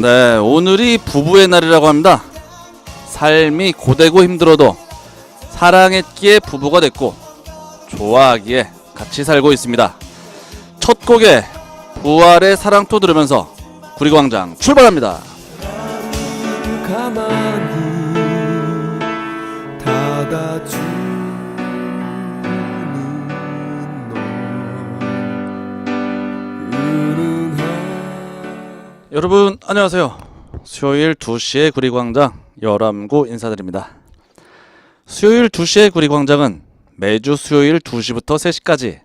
네, 오늘이 부부의 날이라고 합니다. 삶이 고되고 힘들어도 사랑했기에 부부가 됐고 좋아하기에 같이 살고 있습니다. 첫 곡에 부활의 사랑토 들으면서 구리광장 출발합니다. 가만히 닫아주 여러분 안녕하세요. 수요일 2시에 구리광장 열암구 인사드립니다. 수요일 2시에 구리광장은 매주 수요일 2시부터 3시까지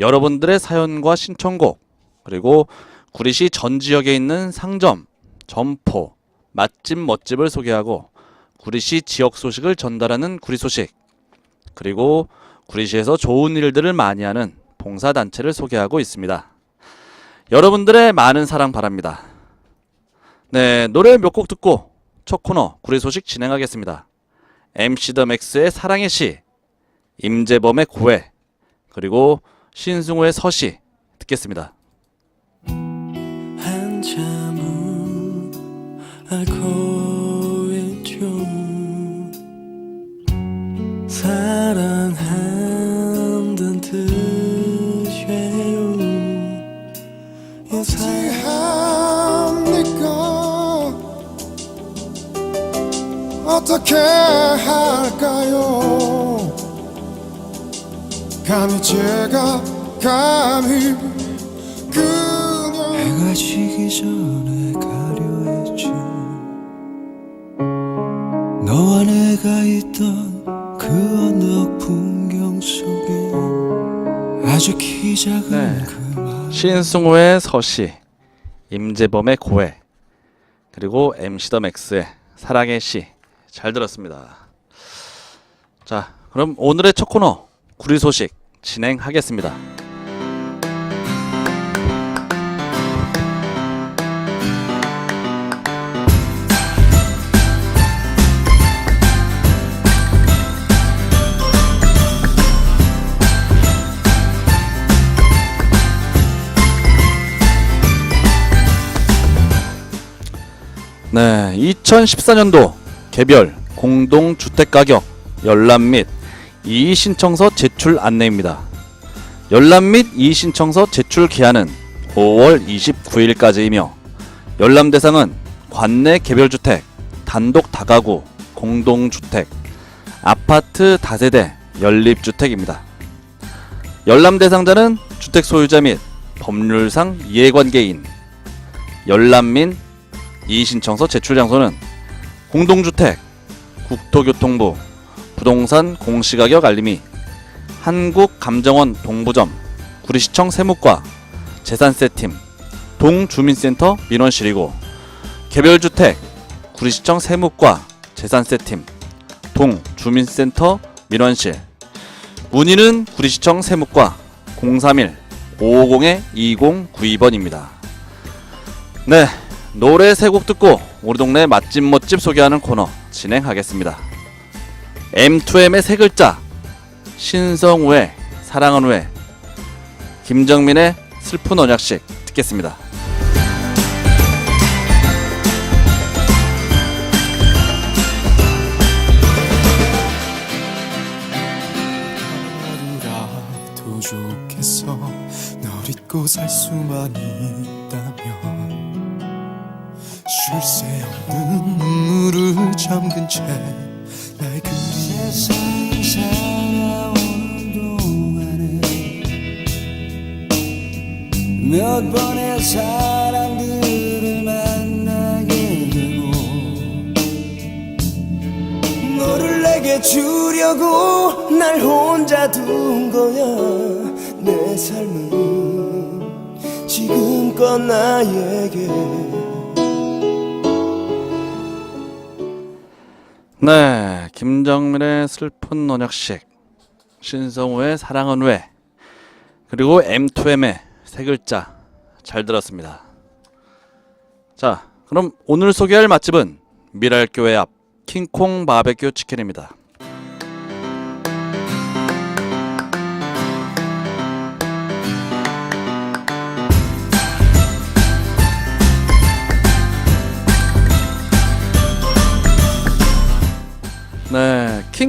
여러분들의 사연과 신청곡 그리고 구리시 전 지역에 있는 상점, 점포, 맛집 멋집을 소개하고 구리시 지역 소식을 전달하는 구리 소식 그리고 구리시에서 좋은 일들을 많이 하는 봉사 단체를 소개하고 있습니다. 여러분들의 많은 사랑 바랍니다. 네, 노래 몇 곡 듣고 첫 코너 구리 소식 진행하겠습니다. MC 더 맥스의 사랑의 시, 임재범의 고해, 그리고 신승우의 서시 듣겠습니다. 한참을 앓고 어떻게 할까요 감히 제가 감히 그냥 해가 지기 전에 가려 했지 너와 내가 있던 그 언덕 풍경 속에 아주 키 작은 네. 그 말. 신승우의 서시, 임재범의 고해, 그리고 MC 더 맥스의 사랑의 시 잘 들었습니다. 자, 그럼 오늘의 첫 코너 구리 소식 진행하겠습니다. 네, 2014년도 개별 공동 주택 가격 열람 및 이의 신청서 제출 안내입니다. 열람 및 이의 신청서 제출 기한은 5월 29일까지이며 열람 대상은 관내 개별주택, 단독 다가구, 공동주택, 아파트 다세대, 연립주택입니다. 열람 대상자는 주택 소유자 및 법률상 이해관계인, 열람 및 이의 신청서 제출 장소는 공동주택, 국토교통부, 부동산 공시가격 알림이 한국감정원 동부점, 구리시청 세무과, 재산세팀, 동주민센터 민원실이고 개별주택, 구리시청 세무과, 재산세팀, 동주민센터 민원실 문의는 구리시청 세무과 031-550-2092번입니다. 네, 노래 세 곡 듣고 우리 동네 맛집 멋집 소개하는 코너 진행하겠습니다. M2M의 세 글자 신성우의 사랑은 왜 김정민의 슬픈 언약식 듣겠습니다. 살 수만 있다면 쉴 새 없는 눈물을 잠근 채 날 그리 세상 살아오는 동안에 몇 번의 사람들을 만나게 되고 너를 내게 주려고 날 혼자 둔 거야. 내 삶은 지금껏 나에게 네, 김정민의 슬픈 언약식, 신성우의 사랑은 왜, 그리고 M2M의 세 글자 잘 들었습니다. 자, 그럼 오늘 소개할 맛집은 미랄교회 앞 킹콩 바베큐 치킨입니다.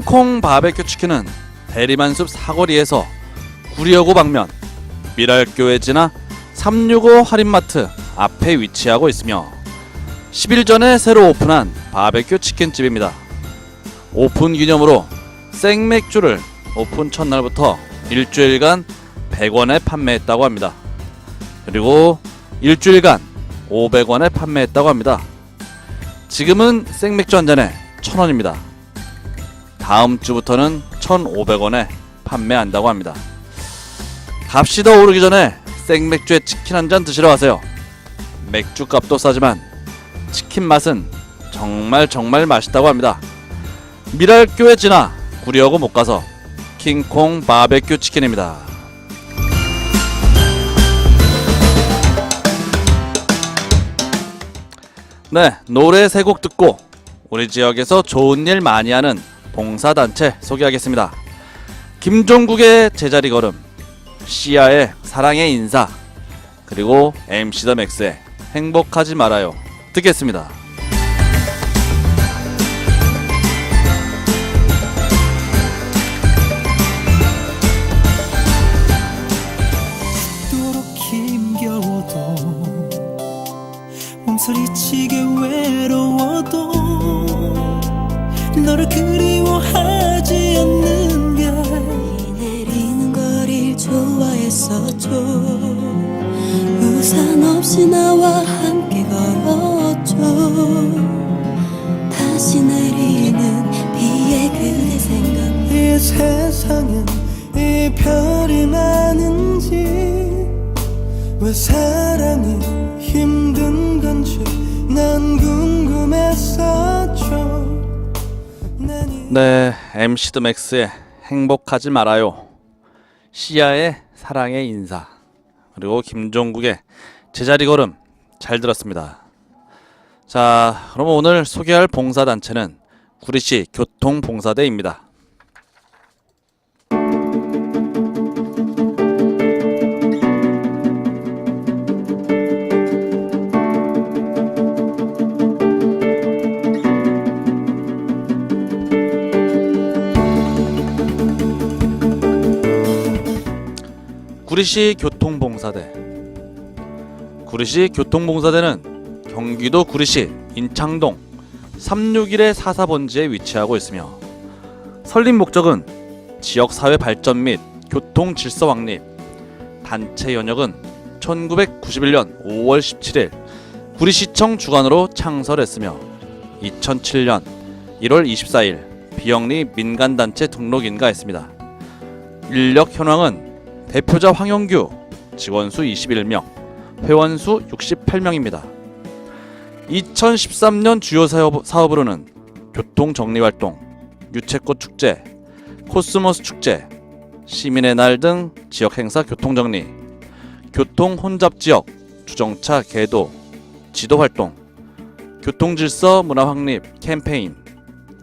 킹콩 바베큐 치킨은 대리만숲 사거리에서 구리여고 방면 미랄교회 지나 365 할인마트 앞에 위치하고 있으며 10일 전에 새로 오픈한 바베큐 치킨집입니다. 오픈 기념으로 생맥주를 오픈 첫날부터 일주일간 100원에 판매했다고 합니다. 그리고 일주일간 500원에 판매했다고 합니다. 지금은 생맥주 한 잔에 1000원입니다. 다음 주부터는 1,500원에 판매한다고 합니다. 값이 더 오르기 전에 생맥주에 치킨 한 잔 드시러 가세요. 맥주 값도 싸지만 치킨 맛은 정말 정말 맛있다고 합니다. 미랄교에 지나 구리하고 못 가서 킹콩 바베큐 치킨입니다. 네, 노래 세 곡 듣고 우리 지역에서 좋은 일 많이 하는 봉사단체 소개하겠습니다. 김종국의 제자리 걸음, 시아의 사랑의 인사, 그리고 MC 더 맥스의 행복하지 말아요. 듣겠습니다. 우산 없이 나와 함께 걸었죠 다시 내리는 비에 그대 생각 이 세상엔 이 별이 많은지 왜 사랑이 힘든 건지 난 궁금했었죠 난 이- 네, MC 더 맥스의 행복하지 말아요. 시아의 사랑의 인사. 그리고 김종국의 제자리 걸음 잘 들었습니다. 자, 그럼 오늘 소개할 봉사 단체는 구리시 교통봉사대입니다. 구리시 교통봉사대 구리시 교통봉사대는 경기도 구리시 인창동 361의 사사번지에 위치하고 있으며 설립 목적은 지역 사회 발전 및 교통 질서 확립 단체 연역은 1991년 5월 17일 구리시청 주관으로 창설했으며 2007년 1월 24일 비영리 민간단체 등록 인가했습니다. 인력 현황은 대표자 황영규, 직원수 21명, 회원수 68명입니다. 2013년 주요 사업, 사업으로는 교통 정리 활동, 유채꽃 축제, 코스모스 축제, 시민의 날 등 지역 행사 교통 정리, 교통 혼잡 지역 주정차 개도, 지도 활동, 교통 질서 문화 확립 캠페인,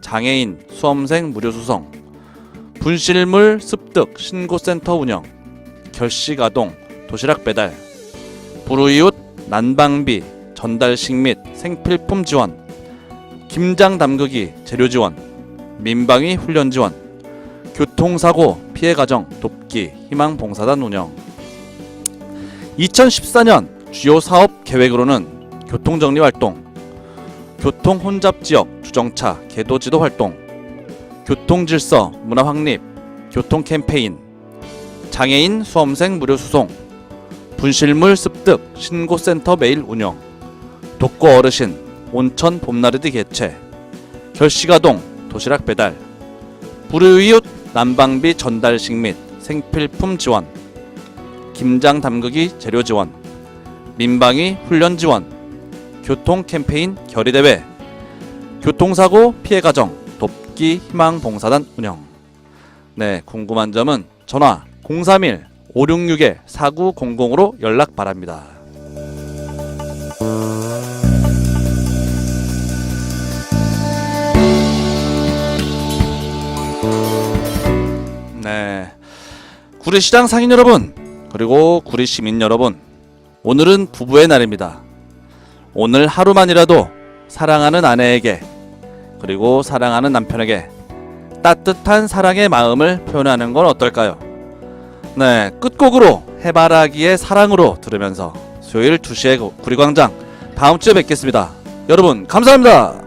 장애인 수험생 무료 수송, 분실물 습득 신고센터 운영, 결식 아동 도시락 배달 불우이웃 난방비 전달식 및 생필품 지원 김장 담그기 재료 지원 민방위 훈련 지원 교통사고 피해 가정 돕기 희망 봉사단 운영. 2014년 주요 사업 계획으로는 교통정리 활동 교통 혼잡 지역 주정차 개도 지도 활동 교통 질서 문화 확립 교통 캠페인 장애인 수험생 무료 수송, 분실물 습득 신고센터 메일 운영, 독거 어르신 온천 봄나르디 개최, 결식아동 도시락 배달, 불우이웃 난방비 전달식 및 생필품 지원, 김장 담그기 재료 지원, 민방위 훈련 지원, 교통 캠페인 결의대회, 교통사고 피해 가정 돕기 희망 봉사단 운영. 네, 궁금한 점은 전화 031 566에 4900으로 연락 바랍니다. 네. 구리시장 상인 여러분, 그리고 구리 시민 여러분, 오늘은 부부의 날입니다. 오늘 하루만이라도 사랑하는 아내에게, 그리고 사랑하는 남편에게 따뜻한 사랑의 마음을 표현하는 건 어떨까요? 네, 끝곡으로 해바라기의 사랑으로 들으면서 수요일 2시에 구리광장 다음 주에 뵙겠습니다. 여러분 감사합니다.